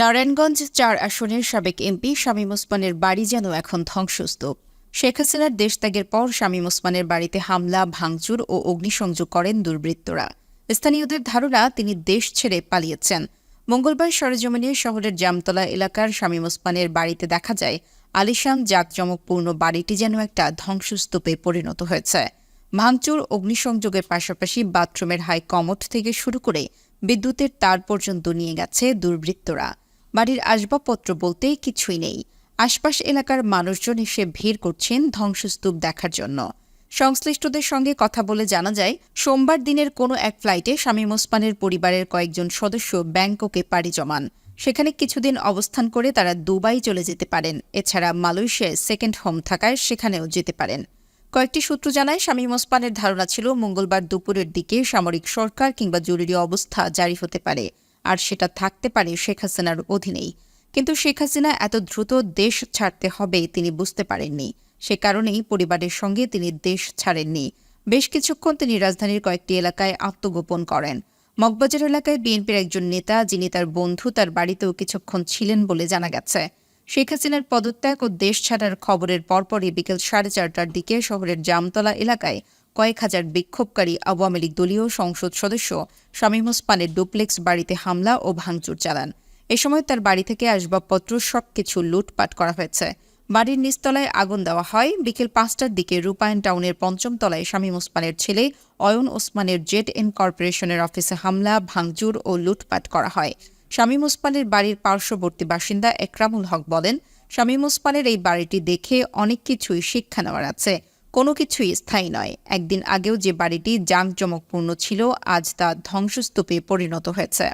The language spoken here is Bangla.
নারায়ণগঞ্জ চার আসনের সাবেক এমপি শামীম ওসমানের বাড়ি যেন এখন ধ্বংসস্তূপ। শেখ হাসিনার দেশত্যাগের পর শামীম ওসমানের বাড়িতে হামলা, ভাঙচুর ও অগ্নিসংযোগ করেন দুর্বৃত্তরা। স্থানীয়দের ধারণা, তিনি দেশ ছেড়ে পালিয়েছেন। মঙ্গলবার সরেজমিনে শহরের জামতলা এলাকার শামীম ওসমানের বাড়িতে দেখা যায়, আলিশান জাঁকজমকপূর্ণ বাড়িটি যেন একটা ধ্বংসস্তূপে পরিণত হয়েছে। ভাঙচুর, অগ্নিসংযোগের পাশাপাশি বাথরুমের হাই কমোড থেকে শুরু করে বিদ্যুতের তার পর্যন্ত নিয়ে গেছে দুর্বৃত্তরা। বাড়ির আসবাবপত্র বলতে কিছুই নেই। আশপাশ এলাকার মানুষজন এসে ভিড় করছেন ধ্বংসস্তূপ দেখার জন্য। সংশ্লিষ্টদের সঙ্গে কথা বলে জানা যায়, সোমবার দিনের কোনো এক ফ্লাইটে শামীম ওসমানের পরিবারের কয়েকজন সদস্য ব্যাংককে পাড়ি জমান। সেখানে কিছুদিন অবস্থান করে তারা দুবাই চলে যেতে পারেন। এছাড়া মালয়েশিয়ায় সেকেন্ড হোম থাকায় সেখানেও যেতে পারেন। কয়েকটি সূত্র জানায়, শামীম ওসমানের ধারণা ছিল মঙ্গলবার দুপুরের দিকে সামরিক সরকার কিংবা জরুরি অবস্থা জারি হতে পারে। আর সেটা থাকতে পারে শেখ হাসিনার অধীনেই। কিন্তু শেখ হাসিনা এত দ্রুত দেশ ছাড়তে হবে তিনি বুঝতে পারেননি। সে কারণেই পরিবারের সঙ্গে তিনি দেশ ছাড়েননি। বেশ কিছুক্ষণ তিনি রাজধানীর কয়েকটি এলাকায় আত্মগোপন করেন। মগবাজার এলাকায় বিএনপির একজন নেতা, যিনি তার বন্ধু, তার বাড়িতেও কিছুক্ষণ ছিলেন বলে জানা গেছে। শেখ হাসিনার পদত্যাগ ও দেশ ছাড়ার খবরের পরপরই বিকেল সাড়ে চারটার দিকে শহরের জামতলা এলাকায় কয়েক হাজার বিক্ষোভকারী আওয়ামী লীগ দলীয় সংসদ সদস্য শামীম ওসমানের ডুপ্লেক্স বাড়িতে হামলা ও ভাঙচুর চালান। এ সময় তার বাড়ি থেকে আসবাবপত্র সবকিছু লুটপাট করা হয়েছে। বাড়ির নিচতলায় আগুন দেওয়া হয়। বিকেল পাঁচটার দিকে রূপায়ণ টাউনের পঞ্চম তলায় শামীম ওসমানের ছেলে অয়ন ওসমানের জেট এন কর্পোরেশনের অফিসে হামলা, ভাঙচুর ও লুটপাট করা হয়। শামীম ওসমানের বাড়ির পার্শ্ববর্তী বাসিন্দা একরামুল হক বলেন, শামীম ওসমানের এই বাড়িটি দেখে অনেক কিছুই শিক্ষা নেওয়ার আছে। কোনো কিছুই স্থায়ী নয়। একদিন আগেও যে বাড়িটি জাঁকজমকপূর্ণ ছিল, আজ তা ধ্বংসস্তূপে পরিণত হয়েছে।